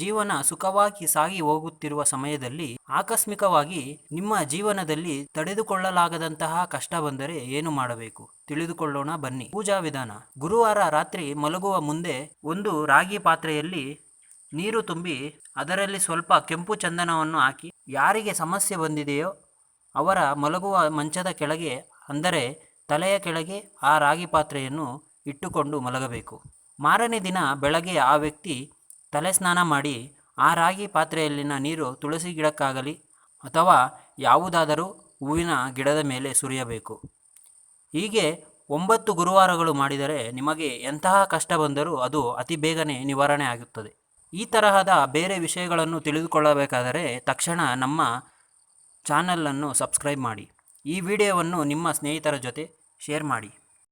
ಜೀವನ ಸುಖವಾಗಿ ಸಾಗಿ ಹೋಗುತ್ತಿರುವ ಸಮಯದಲ್ಲಿ ಆಕಸ್ಮಿಕವಾಗಿ ನಿಮ್ಮ ಜೀವನದಲ್ಲಿ ತಡೆದುಕೊಳ್ಳಲಾಗದಂತಹ ಕಷ್ಟ ಬಂದರೆ ಏನು ಮಾಡಬೇಕು? ತಿಳಿದುಕೊಳ್ಳೋಣ, ಬನ್ನಿ. ಪೂಜಾ ವಿಧಾನ. ಗುರುವಾರ ರಾತ್ರಿ ಮಲಗುವ ಮುಂದೆ ಒಂದು ರಾಗಿ ಪಾತ್ರೆಯಲ್ಲಿ ನೀರು ತುಂಬಿ ಅದರಲ್ಲಿ ಸ್ವಲ್ಪ ಕೆಂಪು ಚಂದನವನ್ನು ಹಾಕಿ, ಯಾರಿಗೆ ಸಮಸ್ಯೆ ಬಂದಿದೆಯೋ ಅವರ ಮಲಗುವ ಮಂಚದ ಕೆಳಗೆ, ಅಂದರೆ ತಲೆಯ ಕೆಳಗೆ ಆ ರಾಗಿ ಪಾತ್ರೆಯನ್ನು ಇಟ್ಟುಕೊಂಡು ಮಲಗಬೇಕು. ಮಾರನೇ ದಿನ ಬೆಳಗ್ಗೆ ಆ ವ್ಯಕ್ತಿ ತಲೆ ಸ್ನಾನ ಮಾಡಿ ಆ ರಾಗಿ ಪಾತ್ರೆಯಲ್ಲಿನ ನೀರು ತುಳಸಿ ಗಿಡಕ್ಕಾಗಲಿ ಅಥವಾ ಯಾವುದಾದರೂ ಹೂವಿನ ಗಿಡದ ಮೇಲೆ ಸುರಿಯಬೇಕು. ಹೀಗೆ ಒಂಬತ್ತು ಗುರುವಾರಗಳು ಮಾಡಿದರೆ ನಿಮಗೆ ಎಂತಹ ಕಷ್ಟ ಬಂದರೂ ಅದು ಅತಿ ಬೇಗನೆ ನಿವಾರಣೆ ಆಗುತ್ತದೆ. ಈ ತರಹದ ಬೇರೆ ವಿಷಯಗಳನ್ನು ತಿಳಿದುಕೊಳ್ಳಬೇಕಾದರೆ ತಕ್ಷಣ ನಮ್ಮ ಚಾನಲನ್ನು ಸಬ್ಸ್ಕ್ರೈಬ್ ಮಾಡಿ. ಈ ವಿಡಿಯೋವನ್ನು ನಿಮ್ಮ ಸ್ನೇಹಿತರ ಜೊತೆ ಶೇರ್ ಮಾಡಿ.